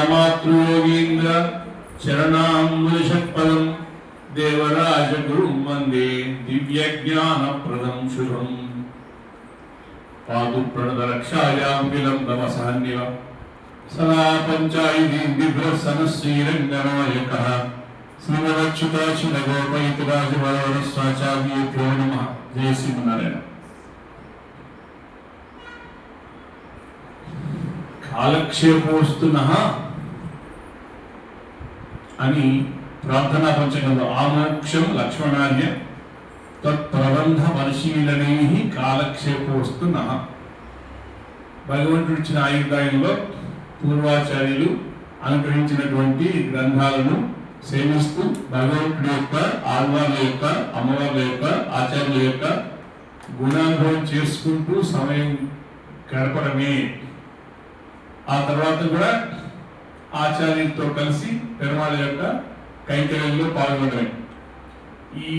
సౌమ్యజామాతృయోగీంద్ర చరణాంబుషత్పదం దేవరాజగురుం వందే దివ్యజ్ఞానప్రదం శుభం. పాదు ప్రణదరక్షాయాం విలం నమసాన్యవ సదా పంచాయుధి బిభ్ర సమశ్రీరంగనాయక శ్రీమదచ్యుతాచిన గోపైతురాజ వరవర స్వాచార్యేభ్యో నమ. జయ శ్రీమన్నారాయణ. అని ప్రార్థనా పంచకంలో ఆమోక్షం లక్ష్మణార్య తత్ప్రబంధ పరిశీలనై కాలక్షేపోస్తున భగవంతుడిచ్చిన ఆయుర్దాయంలో పూర్వాచార్యులు అనుగ్రహించినటువంటి గ్రంథాలను సేవిస్తూ భగవంతుడి యొక్క ఆళ్వార్ల యొక్క అమ్మవార్ల యొక్క ఆచార్యుల యొక్క గుణానుభవం చేసుకుంటూ సమయం గడపడమే. ఆ తర్వాత కూడా ఆచార్యులతో కలిసి పెరుమాళ యొక్క కైంకర్యంలో పాల్గొనడమే. ఈ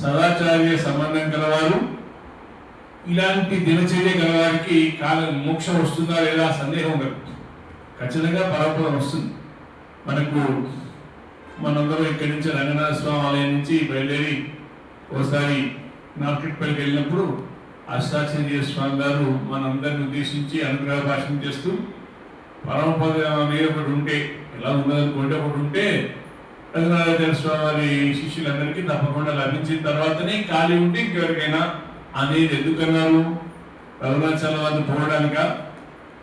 సదాచార్య సంబంధం గలవారు ఇలాంటి దినచర్య గలవారికి కాలం మోక్షం వస్తుందా లేదా సందేహం ఉండదు. ఖచ్చితంగా పరపదం వస్తుంది. మనకు మనందరం ఇక్కడి నుంచి రంగనాథ స్వామి ఆలయం నుంచి బయలుదేరి ఒకసారి మార్కెట్పల్లికి వెళ్ళినప్పుడు అష్టాచార్య స్వామి గారు మనందరిని ఉద్దేశించి అనుగ్రహ భాషణ చేస్తూ పరమపద మీద ఒకటి ఉంటే ఎలా ఉన్నదనుకుంటే ఒకటి ఉంటే రంగనాథాచార్య స్వామి వారి శిష్యులందరికీ తప్పకుండా లభించిన తర్వాతనే ఖాళీ ఉంటే ఇంకెవరికైనా అనేది ఎందుకన్నారు రఘునాథాచార్య వాళ్ళు పోవడానిక?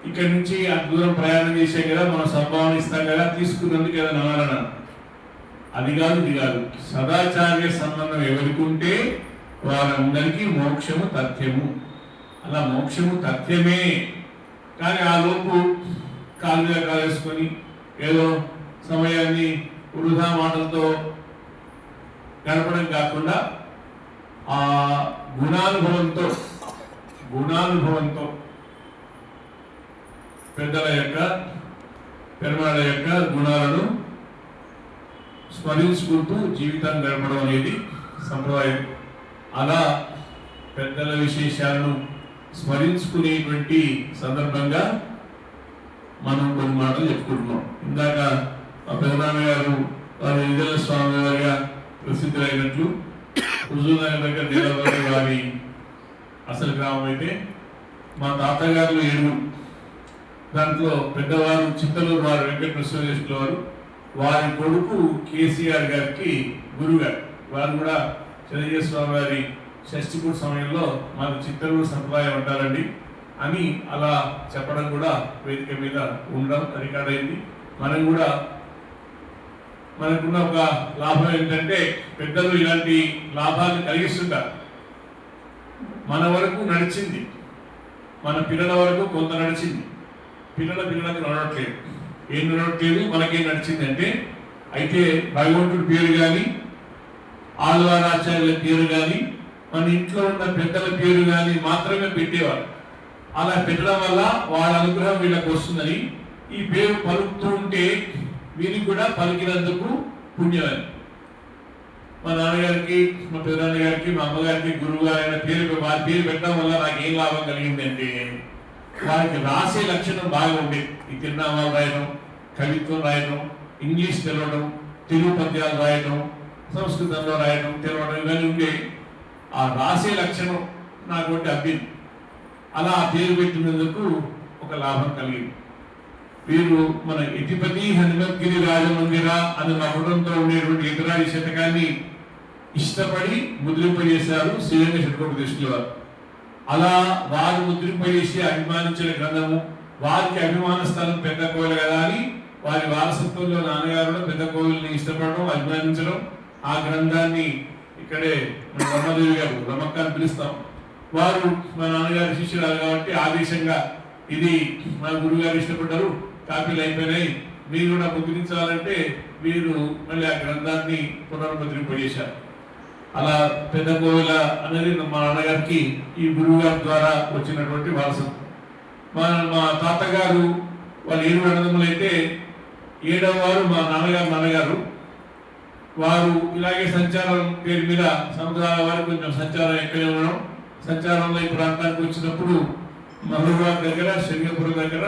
ఇక్కడి నుంచి ఆ దూరం ప్రయాణం చేసే కదా మనం సంభావన ఇస్తాం కదా తీసుకున్నందుకు ఏదైనా అనాలన్నా అది కాదు ఇది కాదు. సదాచార్య సంబంధం ఎవరికి ఉంటే వారందరికీ మోక్షము తథ్యము. అలా మోక్షము తథ్యమే. కానీ ఆ లోపు కాలు కాలేసుకొని ఏదో సమయాన్ని వృధా మాటలతో గడపడం కాకుండా ఆ గుణానుభవంతో గుణానుభవంతో పెద్దల యొక్క పెరుమాళ్ళ యొక్క గుణాలను స్మరించుకుంటూ జీవితాన్ని గడపడం అనేది సంప్రదాయం. అలా పెద్దల విశేషాలను స్మరించుకునేటువంటి సందర్భంగా మనం కొన్ని మాటలు చెప్పుకుంటున్నాం. ఇందాక ఆ పెదనాన్న గారు వారి నిజల స్వామి వారిగా ప్రసిద్ధులైనట్లు హుజూర్నగర్ దగ్గర నీలవారి వారి అసలు గ్రామం అయితే మా తాతగారులు ఏడు. దాంట్లో పెద్దవారు చిత్తలూరు వారు వెంకట విశ్వేశ్వర వారు వారి కొడుకు కేసీఆర్ గారికి గురుగారు. వారు కూడా చంద్రయ్య స్వామి వారి షష్ఠిపూర్ సమయంలో మాకు చిత్తలూరు సంప్రదాయం ఉంటారండి అని అలా చెప్పడం కూడా వేదిక మీద ఉండడం రికార్డ్ అయింది. మనం కూడా మనకున్న ఒక లాభం ఏంటంటే పెద్దలు ఇలాంటి లాభాలు కలిగిస్తుంటారు. మన వరకు నడిచింది. మన పిల్లల వరకు కొంత నడిచింది. పిల్లల పిల్లలకు నడవట్లేదు. ఏం నడవట్లేదు? మనకేం నడిచింది అంటే అయితే భగవంతుడి పేరు కానీ ఆళ్వారాచార్యుల పేరు కానీ మన ఇంట్లో ఉన్న పెద్దల పేరు కానీ మాత్రమే పెట్టేవారు అలా పెట్టడం వల్ల వాళ్ళ అనుగ్రహం వీళ్ళకి వస్తుందని ఈ పేరు పలుకుతూ ఉంటే వీరికి కూడా పలికినందుకు పుణ్యమే. మా నాన్నగారికి మా పెదనాన్నగారికి మా అమ్మగారికి గురువు గారైన పేరు వారి పేరు పెట్టడం వల్ల నాకు ఏం లాభం కలిగిందండి వారికి రాసే లక్షణం బాగా ఉండేది ఈ తిరునామాలు రాయడం కవిత్వం రాయడం ఇంగ్లీష్ తెలవడం తెలుగు పద్యాలు రాయడం సంస్కృతంలో రాయడం తెలవడం ఇవన్నీ ఉండే. ఆ రాసే లక్షణం నాకు ఒకటి అబ్బింది అలా ఆ పేరు పెట్టినందుకు ఒక లాభం కలిగింది. వీరు మన యతిపతి హనుమద్గిరి రాజమందిర అని నవ్వడంతో ఉండేటువంటి ఎదురాడి శతకాన్ని ఇష్టపడి ముద్రింపజేశారు శ్రీరంగ శతకోటి దృష్టి వారు అలా వారు ముద్రింపజేసి అభిమానించిన గ్రంథము వారికి అభిమాన స్థలం పెద్ద కోవిల కదా అని వారి వారసత్వంలో నాన్నగారు పెద్ద కోవిల్ని ఇష్టపడడం అభిమానించడం ఆ గ్రంథాన్ని ఇక్కడే బ్రహ్మదేవి గారు రమక్క అని పిలుస్తాం. వారు మా నాన్నగారి శిష్యురాలు కాబట్టి ఆదేశంగా ఇది మా గురువు గారు ఇష్టపడ్డారు. కాపీలు అయిపోయినాయి. మీరు కూడా ముద్రించాలంటే మీరు మళ్ళీ ఆ గ్రంథాన్ని పునర్ముద్రింపజేశారు అలా పెద్ద కోవిల అనేది మా నాన్నగారికి ఈ గురువు గారి ద్వారా వచ్చినటువంటి వారసం. మా మా తాతగారు వాళ్ళు ఏడు అన్నదమ్ములు అయితే ఏడవ వారు మా నాన్నగారు నాన్నగారు. వారు ఇలాగే సంచారం పేరు మీద సముద్రాల వారు కొంచెం సంచారం ఎక్కువ ఉండడం. సంచారంలో ఈ ప్రాంతానికి వచ్చినప్పుడు మహబూబాద్ దగ్గర శనిగపురం దగ్గర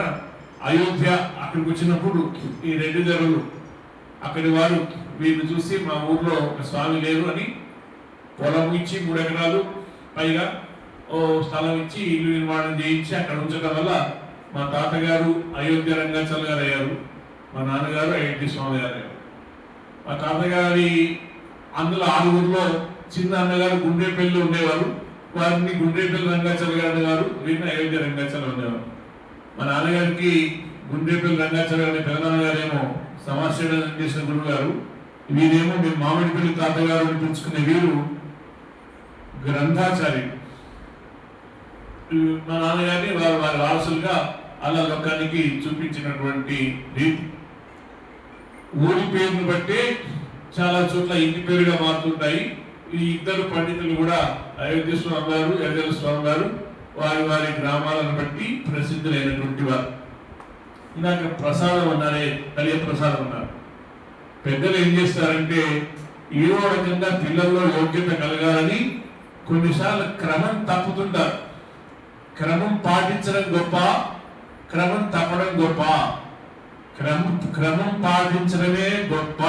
అయోధ్య అక్కడికి వచ్చినప్పుడు ఈ రెండు ధరలు అక్కడి వారు వీళ్ళు చూసి మా ఊర్లో ఒక స్వామి లేరు అని పొలం ఇచ్చి మూడు ఎకరాలు పైగా ఓ స్థలం ఇచ్చి ఇల్లు నిర్మాణం చేయించి అక్కడ ఉంచడం వల్ల మా తాతగారు అయోధ్య రంగాచల్ గారు అయ్యారు మా నాన్నగారు అయోధ్య స్వామి గారు అయ్యారు. మా తాతగారి అందులో ఆరుగురులో చిన్న అన్నగారు గుండెపల్లి ఉండేవారు వారిని గుండెపల్లి రంగాచల్ గారు గారు వీరిని అయోధ్య రంగాచల్ ఉండేవారు మా నాన్నగారికి గుండెపల్లి రంగాచల్ గారి పెదనాన్నగారేమో సమాజసేవ చేసిన గురువు గారు వీరేమో మేము మామిడిపల్లి తాతగారు పెంచుకునే పిలుచుకునే వీరు గ్రంథాచారి. మా నాన్నగారిని వారు వారి వారసులుగా అలా లోకానికి చూపించినటువంటి రీతి. ఊరి పేరును బట్టి చాలా చోట్ల ఇంటి పేరుగా మారుతుంటాయి. ఈ ఇద్దరు పండితులు కూడా అయోధ్య స్వామి గారు ఎర్రల స్వామి గారు వారి వారి గ్రామాలను బట్టి ప్రసిద్ధులైనటువంటి వారు. ఇందాక ప్రసాదం అన్నారే కలియ ప్రసాదం అన్నారు. పెద్దలు ఏం చేస్తారంటే ఏదో రకంగా పిల్లల్లో యోగ్యత కలగాలని కొన్నిసార్లు క్రమం తప్పుతుంటారు. క్రమం పాటించడం గొప్ప క్రమం తప్పడం గొప్ప. క్రమం క్రమం పాటించడమే గొప్ప.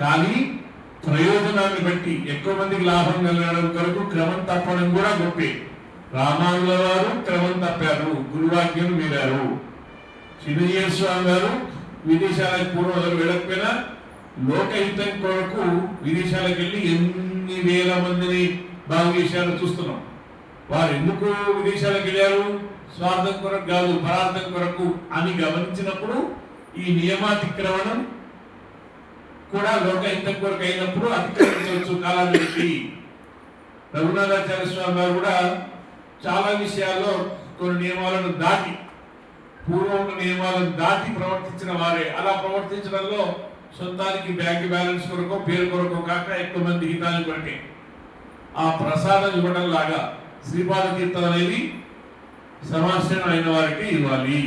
కానీ ప్రయోజనాన్ని బట్టి ఎక్కువ మందికి లాభం కలగడం కొరకు క్రమం తప్పడం కూడా గొప్పే. రామానుల వారు క్రమం తప్పారు గురువాక్యం మీరారు. చిన్నయ్య స్వామి గారు విదేశాలకు పూర్వం వెళ్ళకపోయినా లోకహితం కొరకు విదేశాలకు వెళ్ళి ఎన్ని వేల మందిని బాగు చేశారో చూస్తున్నాం. వారు ఎందుకు విదేశాలకు వెళ్ళారు స్వార్థం కొరకు కాదు పరార్థం కొరకు అని గమనించినప్పుడు ఈ నియమాతిక్రమణం కూడా లోకహితం కొరకు అయినప్పుడు అతిక్రమించవచ్చు కాలాన్ని రఘునాథాచార్య స్వామి గారు కూడా చాలా విషయాల్లో కొన్ని నియమాలను దాటి పూర్వం నియమాలను దాటి ప్రవర్తించిన వారే. అలా ప్రవర్తించడంలో సొంతానికి బ్యాంక్ బ్యాలెన్స్ కొరకు పేరు కొరకు కాక ఎక్కువ మంది హితాన్ని కొరకే. ఆ ప్రసాదం ఇవ్వడం లాగా శ్రీపాద కీర్తన అనేది సమాశ్రయం అయిన వారికి ఇవ్వాలి.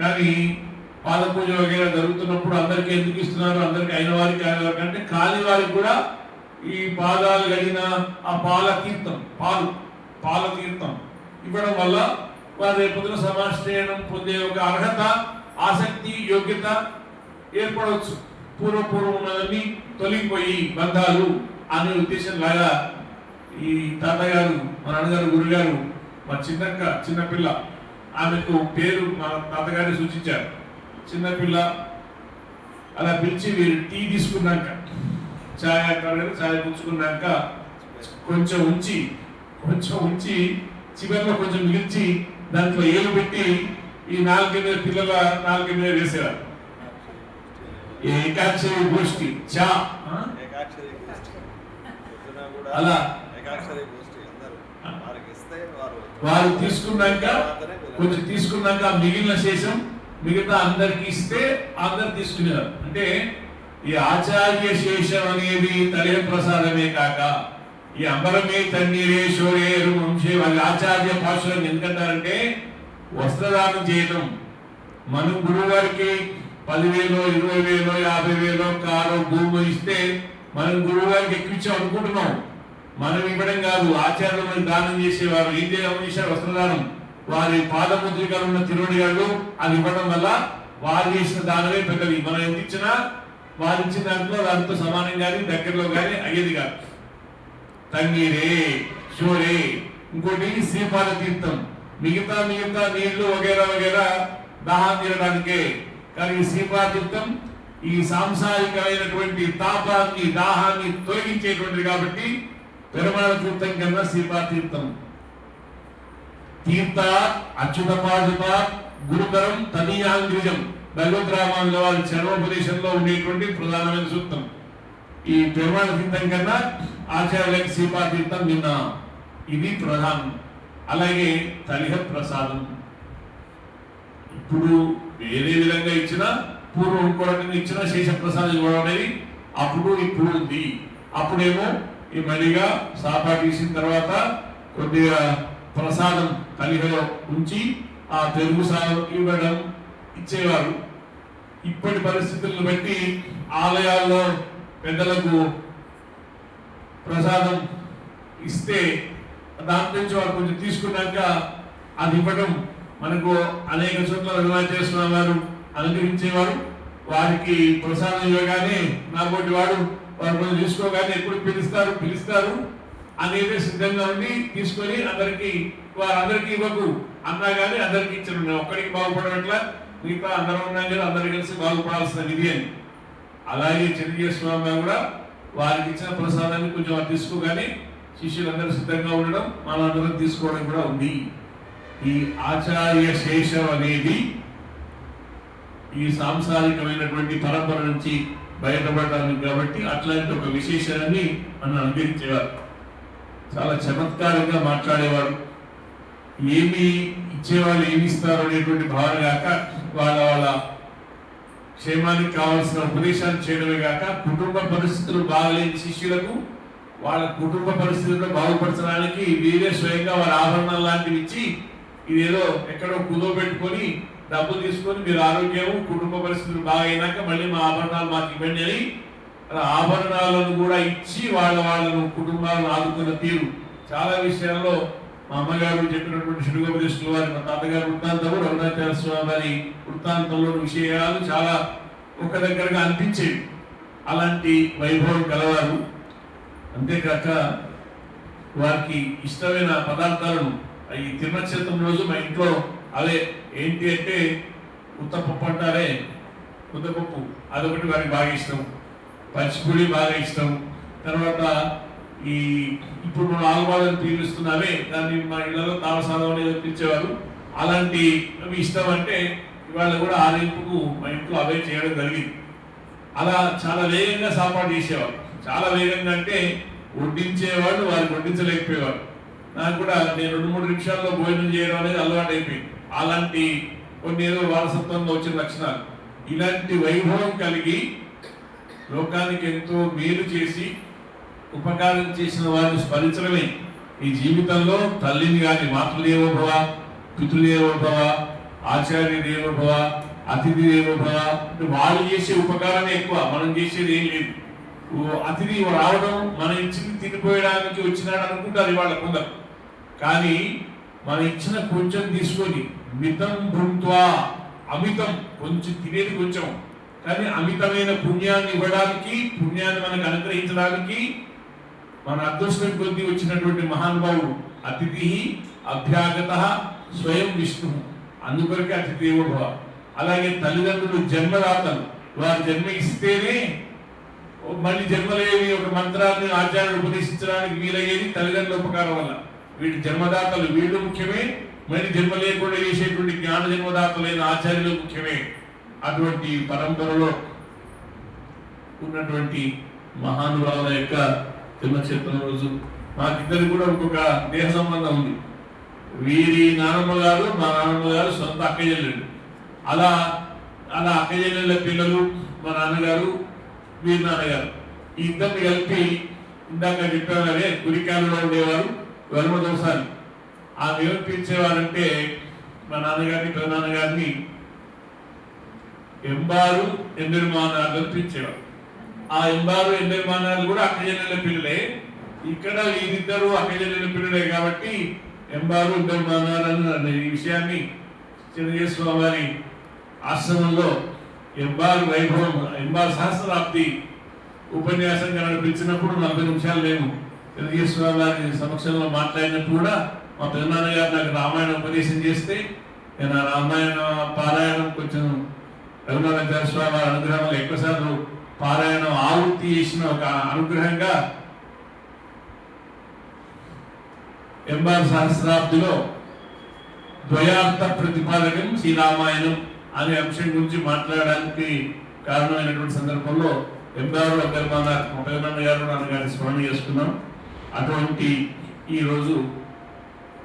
కానీ పాదపూజ వగేరా జరుగుతున్నప్పుడు అందరికీ ఎందుకు ఇస్తున్నారు? అందరికి అయిన వారికి అయిన వారికి అంటే కాని వారికి కూడా ఈ పాదాలు గడిన ఆ పాల తీర్థం పాలు. పాల తీర్థం. ఇవ్వడం వల్ల వారు రేపొద్దున సమాశ్రయణం పొందే ఒక అర్హత ఆసక్తి యోగ్యత ఏర్పడవచ్చు. పూర్వపూర్వం ఉన్నవన్నీ తొలగిపోయి బంధాలు అనే ఉద్దేశం లాగా ఈ తాతగారు మా నాన్నగారు గురుగారు మా చిన్నక్క చిన్నపిల్ల ఆమెకు పేరు మా తాతగారిని సూచించారు. చిన్నపిల్ల అలా పిలిచి వీరు టీ తీసుకున్నాక ఛాయ్ అంటారు ఛాయ్ పుచ్చుకున్నాక కొంచెం ఉంచి కొంచెం ఉంచి చివరిలో కొంచెం మిగిల్చి దాంట్లో ఏలు పెట్టి ఈ నాలుగు మీద పిల్లల నాలుగు మీద వేసేవారు ఈ ఏకాక్షరి గోష్ఠి. చా అలా. వారు తీసుకున్నాక కొంచెం తీసుకున్నాక మిగిలిన శేషం మిగతా అందరికి ఇస్తే అందరు తీసుకునేవారు. అంటే ఈ ఆచార్య శేషం అనేది తలే ప్రసాదమే కాక ఈ అంబరమే తన్నీరే శోరేరు వంశే వాళ్ళ ఆచార్య పాశులను ఎందుకంటారంటే వస్త్రదానం చేయటం. మన గురువు గారికి పదివేలు ఇరవై వేలు యాభై వేలు కారు భూమి ఇస్తే మనం గురువు గారికి ఎక్కించాం అనుకుంటున్నాం. మనం ఇవ్వడం కాదు ఆచార్యులు మనకి దానం చేసేవారు. ఇదే చేశారు? వస్త్రదానం. వారి పాదముద్రికలు ఉన్న తిరువడిగాళ్ళు అది ఇవ్వడం వల్ల వారు చేసిన దానమే పెద్దది. మనం ఎంత ఇచ్చినా వారు ఇచ్చిన దాంట్లో దాంతో సమానం కానీ దగ్గరలో కానీ అయ్యేది కాదు. తంగీరే షోరే ఇంకోటి శ్రీపాద తీర్థం. మిగతా మిగతా నీళ్ళు వగేరా వగేరా దాహం తీరడానికే కానీ శ్రీపాద తీర్థం ఈ సాంసారికమైనటువంటి తాపాన్ని దాహాన్ని తొలగించేటువంటిది కాబట్టి పెరుమల తీర్థం కన్నా శ్రీపాద తీర్థం. తీర్థ అచ్యుత పాదుత గురుతరం తదీయాంగ్రిజం భగవద్ రామానుల వారి చర్మోపదేశంలో ఉండేటువంటి ప్రధానమైన సూత్రం ఈ పెరుమాళ తీర్థం కన్నా ఆచార్యులకి శ్రీపా తీర్థం నిన్న ఇది ప్రధానం. అలాగే తలిహ ప్రసాదం ఇప్పుడు వేరే విధంగా ఇచ్చినా పూర్వం కూడా ఇచ్చిన శేష ప్రసాదం ఇవ్వడం అనేది అప్పుడు ఇప్పుడు ఉంది. అప్పుడేమో ఈ మడిగా సాపా తీసిన తర్వాత కొద్దిగా ప్రసాదం కలిహలో ఉంచి ఆ తెలుగు సాగు ఇవ్వడం ఇచ్చేవారు. ఇప్పటి పరిస్థితులను బట్టి ఆలయాల్లో పెద్దలకు ప్రసాదం ఇస్తే దాని నుంచి వారు కొంచెం తీసుకున్నాక అది ఇవ్వడం మనకు అనేక చోట్ల అరుణాచల చేస్తున్న వారు అనుగ్రహించేవారు. వారికి ప్రసాదం ఇవ్వగానే నాబోటి వాడు వారు కొంచెం తీసుకోగానే ఎప్పుడు పిలుస్తారు పిలుస్తారు అనేది సిద్ధంగా ఉండి తీసుకొని అందరికి వారందరికీ ఇవ్వకు. అన్నా కానీ అందరికీ ఇచ్చారు ఒక్కడికి బాగుపడట్లా మిగతా అందరం ఉన్నాం కదా అందరు కలిసి బాగుపడాల్సిన నిధి అని అలాగే చిరంజీవి స్వామి కూడా వారికి ఇచ్చిన ప్రసాదాన్ని కొంచెం వారు తీసుకోగానే శిష్యులందరూ సిద్ధంగా ఉండడం మనందరం తీసుకోవడం కూడా ఉంది. ఈ ఆచార్య శేషం అనేది ఈ సాంసారికమైనటువంటి పరంపర నుంచి బయటపడడానికి కాబట్టి అట్లాంటి ఒక విశేషాన్ని మనం అందించేవారు. చాలా చమత్కారంగా మాట్లాడేవారు. ఏమి ఇచ్చేవాళ్ళు ఏమి ఇస్తారు అనేటువంటి భావన కాక వాళ్ళ వాళ్ళ క్షేమానికి కావాల్సిన ఉపదేశాలు చేయడమే కాక కుటుంబ పరిస్థితులు బాగలేని శిష్యులకు వాళ్ళ కుటుంబ పరిస్థితులను బాగుపరచడానికి వీరే స్వయంగా వారి ఆభరణాలు లాంటివి ఇచ్చి ఇదేదో ఎక్కడో కుదో పెట్టుకొని డబ్బులు తీసుకొని మీరు ఆరోగ్యము కుటుంబ పరిస్థితులు బాగా అయినాక మళ్ళీ మా ఆభరణాలు మాకు ఇవ్వండి అని అలా ఆభరణాలను కూడా ఇచ్చి వాళ్ళ వాళ్ళను కుటుంబాలను ఆదుకున్న తీరు. చాలా విషయాల్లో అమ్మగారు చెప్పినటువంటి షుడుగోపదేశులు వారి మా తాతగారు వృత్తాంతము రఘునాథాచార్య స్వామి వారి వృత్తాంతంలో విషయాలు చాలా ఒక దగ్గరగా అనిపించేవి. అలాంటి వైభవం కలవారు అంతేకాక వారికి ఇష్టమైన పదార్థాలను ఈ తిరుమక్షేత్రం రోజు మా ఇంట్లో అదే ఏంటి అంటే ఉత్తపప్పు అంటారే? ఉత్తపప్పు. అదొకటి వారికి బాగా ఇష్టం. పచ్చిపుడి బాగా ఇష్టం. తర్వాత ఈ ఇప్పుడు మనం ఆల్వాళ్ళని పీలుస్తున్నామే దాన్ని మా ఇళ్ళలో తామసాదం అనేది పిలిచేవారు. అలాంటి అవి ఇష్టం అంటే ఇవాళ కూడా ఆరింపుకు మా ఇంట్లో అవే చేయడం జరిగింది. అలా చాలా వేగంగా సాపాటు చేసేవారు. చాలా వేగంగా అంటే వడ్డించేవాడు వారికి వడ్డించలేకపోయేవారు. నాకు కూడా నేను రెండు మూడు నిమిషాల్లో భోజనం చేయడం అనేది అలవాటు అయిపోయింది అలాంటి కొన్ని ఏదో వారసత్వంలో వచ్చిన లక్షణాలు. ఇలాంటి వైభవం కలిగి లోకానికి ఎంతో మేలు చేసి ఉపకారం చేసిన వారిని స్మరించడమే. ఈ జీవితంలో తల్లిని గాని మాతృదేవోభవ పితృదేవోభవ ఆచార్య దేవోభవ అతిథి దేవోభవ వాళ్ళు చేసే ఉపకారమే ఎక్కువ మనం చేసేది ఏం లేదు. అతిథి రావడం మన ఇచ్చింది తినిపోయడానికి వచ్చినాడు అనుకుంటారు ఇవాళ కొందరు. కానీ మన ఇచ్చిన కొంచెం తీసుకొని మితం భృత్వా అమితం కొంచెం తినేది కొంచెం. కానీ అమితమైన పుణ్యాన్ని ఇవ్వడానికి పుణ్యాన్ని మనకు అనుగ్రహించడానికి మన అదృష్టం కొద్దీ వచ్చినటువంటి మహానుభావుడు అతిథి అభ్యాగత స్వయం విష్ణు. అందుకొరకే అతిథి దేవోభవ అలాగే తల్లిదండ్రులు జన్మదాతలు. వారు జన్మ ఇస్తేనే మళ్ళీ జన్మలేని ఒక మంత్రాన్ని ఆచార్యుడు ఉపదేశించడానికి వీలయ్యేది తల్లిదండ్రుల ఉపకారం వల్ల. వీటి జన్మదాతలు వీళ్ళు ముఖ్యమే. మరి జన్మ లేకుండా చేసేటువంటి జ్ఞాన జన్మదాతలైన ఆచార్యులు ముఖ్యమే. అటువంటి పరంపరలో ఉన్నటువంటి మహానుభావుల యొక్క జన్మక్షేత్రం రోజు. మాకిద్దరికి కూడా ఒక్కొక్క దేహ సంబంధం ఉంది. వీరి నానమ్మ గారు మా నాన్నమ్మ గారు సొంత అక్క అలా అలా అక్క పిల్లలు మా నాన్నగారు వీరి నాన్నగారు. ఈ ఇద్దరిని కలిపి ఇందాక చెప్పాను అదే గురికాలలో ఉండేవారు వెలుమ దోసారి ఆమె ఏమి మా నాన్నగారిని పెద్ద నాన్నగారిని ఎంబారు ఎంబెరుమానాలు అని ఆ ఎంబారు ఎంబెరుమానాలు కూడా అక్కజనుల పిల్లలే. ఇక్కడ వీరిద్దరు అక్కజనుల పిల్లలే కాబట్టి ఎంబారు ఎంబెరుమానాలు అని ఈ విషయాన్ని చిరంజీవి స్వామి ఆశ్రమంలో ఎంబారు వైభవం ఎంబారు సహస్రాబ్ది ఉపన్యాసం కనుక పిలిచినప్పుడు నలభై నిమిషాలు నేను చిరంజీవి స్వామి వారి సమక్షంలో మాట్లాడినప్పుడు కూడా మా పెద్దనాన్న గారు నాకు రామాయణ ఉపదేశం చేస్తే నేను ఆ రామాయణ పారాయణం కొంచెం రఘునాథాచార్య స్వామి వారి అనుగ్రహంలో ఎక్కువసార్లు పారాయణం ఆవృత్తి చేసిన ఒక అనుగ్రహంగా ఎంబార్ సహస్రాబ్దిలో ద్వయార్థ ప్రతిపాదకం శ్రీరామాయణం అనే అంశం గురించి మాట్లాడడానికి కారణమైనటువంటి సందర్భంలో ఎంబారు అభ్యర్థన ఉపయోగన్న గారు నాన్నగారిని స్మరణ చేసుకున్నాం. అటువంటి ఈరోజు రోజు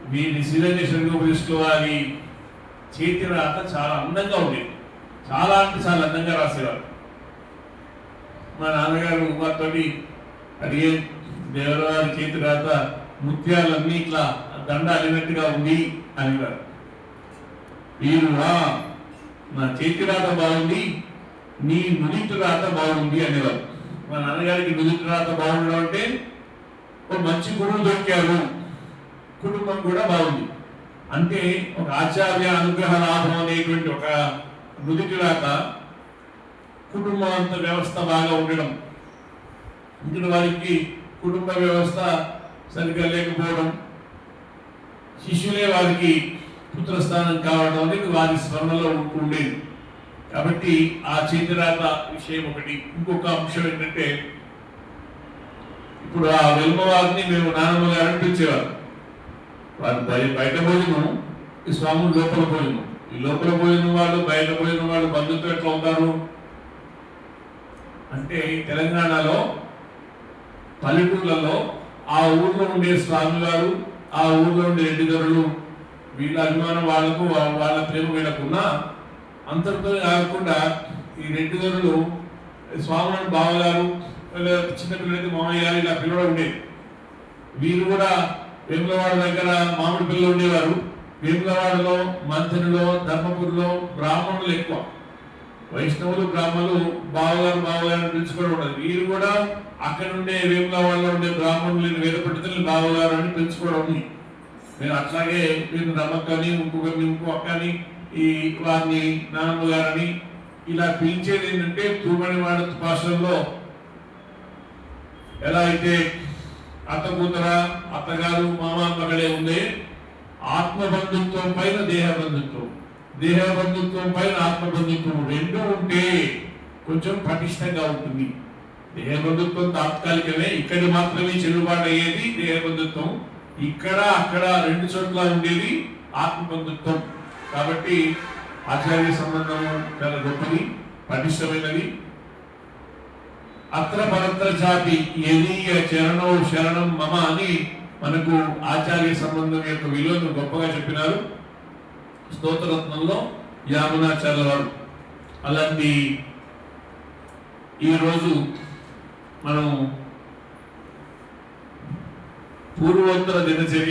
వీరి శ్రీరంగేశ్వర ఉపదేశంలో వారి చేతి రాత చాలా అందంగా ఉండేది. చాలా అంటే చాలా అందంగా రాసేవారు. మా నాన్నగారు మాతోటి అడిగే దేవరవారి చేతి రాత ముత్యాలన్నీ ఇట్లా దండ అలినట్టుగా ఉంది అనేవారు. వీరు రా నా చేతి రాత బాగుంది నీ నుదిటి రాత బాగుంది అనేవారు. మా నాన్నగారికి నుదిటి రాత బాగుండడం అంటే ఒక మంచి గురువు దొరికారు కుటుంబం కూడా బాగుంది. అంటే ఒక ఆచార్య అనుగ్రహ లాభం అనేటువంటి ఒక నుదిటి రాత కుటుంబం అంత వ్యవస్థ బాగా ఉండడం. ఇంటి వారికి కుటుంబ వ్యవస్థ సరిగ్గా లేకపోవడం శిష్యులే వారికి పుత్రస్థానం కావడం అనేది వారి స్మరణలో ఉండేది కాబట్టి ఆ చేతిరాత విషయం ఒకటి. ఇంకొక అంశం ఏంటంటే ఇప్పుడు ఆ వెల్మవారిని మేము నానమ్మ గారు అనిపించేవారు. వారు బయట భోజనం ఈ స్వాములు లోపల భోజనం ఈ లోపల భోజనం వాళ్ళు బయట భోజనం వాళ్ళు బంధుత్వం ఎట్లా ఉంటారు? అంటే తెలంగాణలో పల్లెటూర్లలో ఆ ఊర్లో ఉండే స్వామి గారు ఆ ఊర్లో ఉండే రెడ్డి వీళ్ళ అభిమానం వాళ్ళకు వాళ్ళ ప్రేమ వీళ్ళకున్నా అంతటితో కాకుండా ఈ రెడ్డి దొరలు స్వాములను బావగారు లేదా చిన్నపిల్లలైతే మామయ్య గారు ఇలా పిల్లలు ఉండేది వీరు కూడా వేములవాడ దగ్గర మామిడి పిల్లలు ఉండేవారు. వేములవాడలో మంత్రిలో ధర్మపురిలో బ్రాహ్మణులు ఎక్కువ. వైష్ణవులు బ్రాహ్మణులు బావగారు బావగారు అని పిలుచుకోవడం ఉండదు. వీరు కూడా అక్కడ ఉండే వాళ్ళలో ఉండే బ్రాహ్మణులు వేరే పండితులు బావగారు అని పిలుచుకోవడం ఉంది. నేను అట్లాగే మీరు రమ్మక్కని ఇంకొకరిని ఇంకో అక్కని ఈ వారిని నానమ్మ గారని ఇలా పిలిచేది ఏంటంటే తూమణివాడ భాషల్లో ఎలా అయితే అత్త కూతుర అత్తగారు మామ మగడే ఉండే ఆత్మ బంధుత్వం పైన దేహ బంధుత్వం దేహ బంధుత్వం పైన ఆత్మబంధుత్వం రెండు ఉంటే కొంచెం పటిష్టంగా ఉంటుంది. దేహబంధుత్వం తాత్కాలికమే ఇక్కడ మాత్రమే చెల్లుబాటు అయ్యేది దేహ బంధుత్వం ఇక్కడ అక్కడ రెండు చోట్ల ఉండేది ఆత్మబంధుత్వం. కాబట్టి ఆచార్య సంబంధం చాలా గొప్పది పటిష్టమైనది. అత్ర పరత్ర జాతి యదీయ చరణో శరణం మమ అని మనకు ఆచార్య సంబంధం యొక్క విలువను గొప్పగా చెప్పినారు. స్తోత్రరత్నంలో యామునాచార్య వారు అలాంటి ఈరోజు మనం పూర్వోత్తర దినచర్య